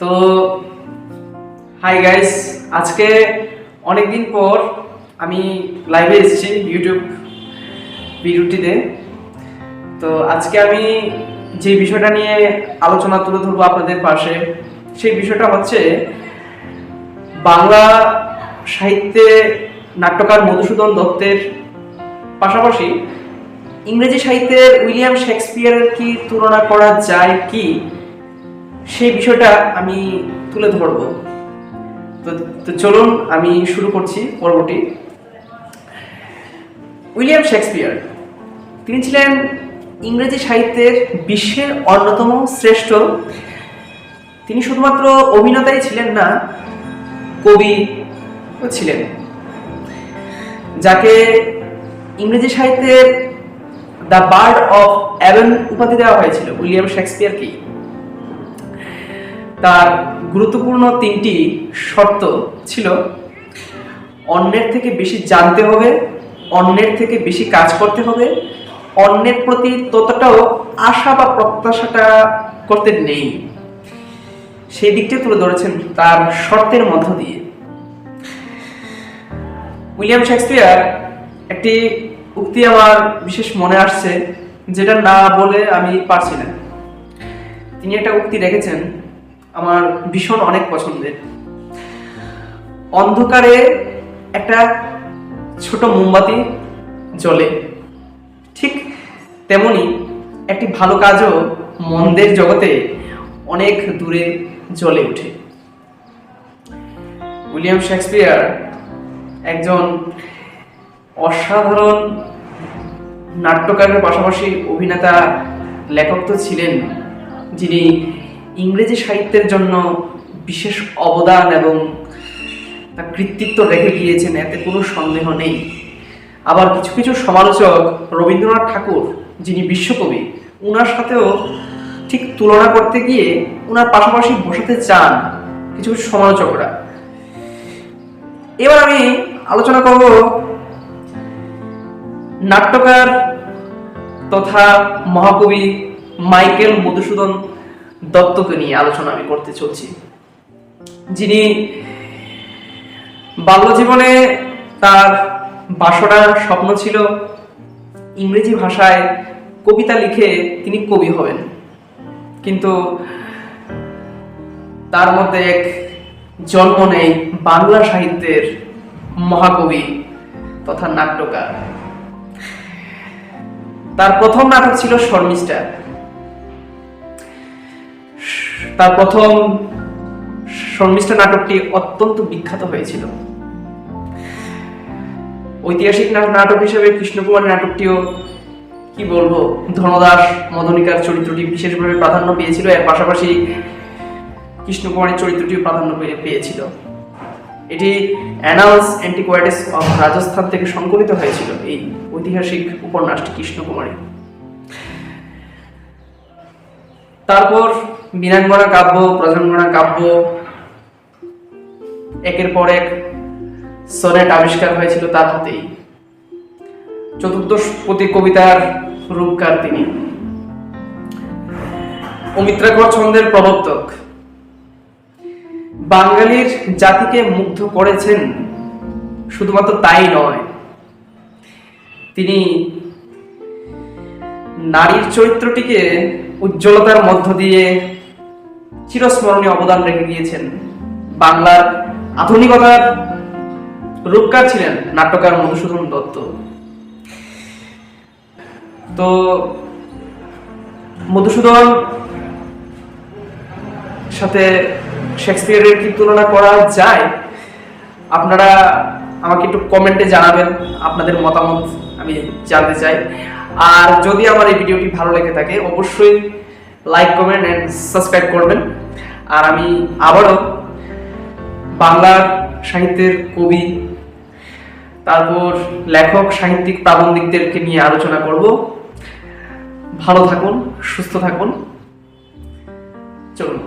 তো hi guys আজকে অনেকদিন পর আমি লাইভে এসেছি ইউটিউব ভিডিওটিতে। তো আজকে আমি যে বিষয়টা নিয়ে আলোচনা তুলে ধরবো আপনাদের পাশে, সেই বিষয়টা হচ্ছে বাংলা সাহিত্যে নাট্যকার মধুসূদন দত্তের পাশাপাশি ইংরেজি সাহিত্যের উইলিয়াম শেক্সপিয়ারের কি তুলনা করা যায় কি? সেই বিষয়টা আমি তুলে ধরব। তো তো চলুন আমি শুরু করছি পর্বটি। উইলিয়াম শেক্সপিয়ার, তিনি ছিলেন ইংরেজি সাহিত্যের বিশ্বের অন্যতম শ্রেষ্ঠ। তিনি শুধুমাত্র অভিনেতাই ছিলেন না, কবি ছিলেন, যাকে ইংরেজি সাহিত্যের দ্য বার্ড অফ অ্যাভেন উপাধি দেওয়া হয়েছিল, উইলিয়াম শেক্সপিয়ারকেই। তার গুরুত্বপূর্ণ তিনটি শর্ত ছিল, অন্যের থেকে বেশি জানতে হবে, অন্যের থেকে বেশি কাজ করতে হবে, অন্যের প্রতি ততটাও আশা বা প্রত্যাশাটা করতে নেই। সেই দিকটা তুলে ধরেছেন তার শর্তের মধ্য দিয়ে। উইলিয়াম শেক্সপিয়ার একটি উক্তি আমার বিশেষ মনে আসছে, যেটা না বলে আমি পারছি না। তিনি একটা উক্তি রেখেছেন আমার ভীষণ অনেক পছন্দের। অন্ধকারে একটা ছোট মোমবাতি জ্বলে। ঠিক তেমনি একটি ভালো কাজও মন্দের জগতে অনেক দূরে জ্বলে ওঠে। উইলিয়াম শেক্সপিয়ার একজন অসাধারণ নাট্যকারের পাশাপাশি অভিনেতা, লেখক তো ছিলেন। যিনি ইংরেজি সাহিত্যের জন্য বিশেষ অবদান এবং তার কৃতিত্ব রেখে গিয়েছেন, এতে কোনো সন্দেহ নেই। আবার কিছু কিছু সমালোচক রবীন্দ্রনাথ ঠাকুর, যিনি বিশ্বকবি ওনার সাথেও ঠিক তুলনা করতে গিয়ে ওনার পাশাপাশি বসাতে চান কিছু কিছু সমালোচকরা। এবার আমি আলোচনা করব নাট্যকার তথা মহাকবি মাইকেল মধুসূদন দত্তকে নিয়ে আলোচনা আমি করতে চলছি। যিনি বাল্যজীবনে তার বাসনা স্বপ্ন ছিল ইংরেজি ভাষায় কবিতা লিখে তিনি কবি হবেন। কিন্তু তার মধ্যে এক জন্ম নেই বাংলা সাহিত্যের মহাকবি তথা নাট্যকার। তার প্রথম নাটক ছিল শর্মিষ্ঠা তার প্রথম শর্মিষ্ঠা নাটকটি অত্যন্ত বিখ্যাত হয়েছিল। ঐতিহাসিক নাটক হিসেবে কৃষ্ণকুমার নাটকটিও, কি বলব, ধনদাস মদনিকার চরিত্রটি বিশেষভাবে প্রাধান্য পেয়েছিল, এর পাশাপাশি কৃষ্ণকুমারের চরিত্রটিও প্রাধান্য পেয়েছিল। এটি অ্যানালস অ্যান্টিকোয়াটিস অফ রাজস্থান থেকে সংকলিত হয়েছিল, এই ঐতিহাসিক উপন্যাসটি কৃষ্ণকুমারী তারপর বীরাঙ্গনা কাব্য প্রজঙ্গনা কাব্য, একের পর এক সনেট আবিষ্কার হয়েছিল তার হাতেই। চতুর্দশপতি কবিতার রূপকার তিনি। অমিত্রাকর ছন্দের প্রবর্তক। বাঙালির জাতিকে মুগ্ধ করেছেন শুধুমাত্র তাই নয়, তিনি নারীর চরিত্রটিকে উজ্জ্বলতার মধ্য দিয়ে চিরস্মরণীয় অবদান রেখে গিয়েছেন। বাংলার আধুনিকতার রূপকার ছিলেন নাট্যকার মধুসূদন দত্ত। তো মধুসূদন সাথে শেক্সপিয়ারের কি তুলনা করা যায়? আপনারা আমাকে একটু কমেন্টে জানাবেন, আপনাদের মতামত আমি জানতে চাই। আর যদি আমার এই ভিডিওটি ভালো লেগে থাকে, অবশ্যই লাইক কমেন্ট অ্যান্ড সাবস্ক্রাইব করবেন। আর আমি আবারও বাংলার সাহিত্যের কবি, তারপর লেখক, সাহিত্যিক, প্রাবন্ধিকদেরকে নিয়ে আলোচনা করব। ভালো থাকুন, সুস্থ থাকুন। চলুন।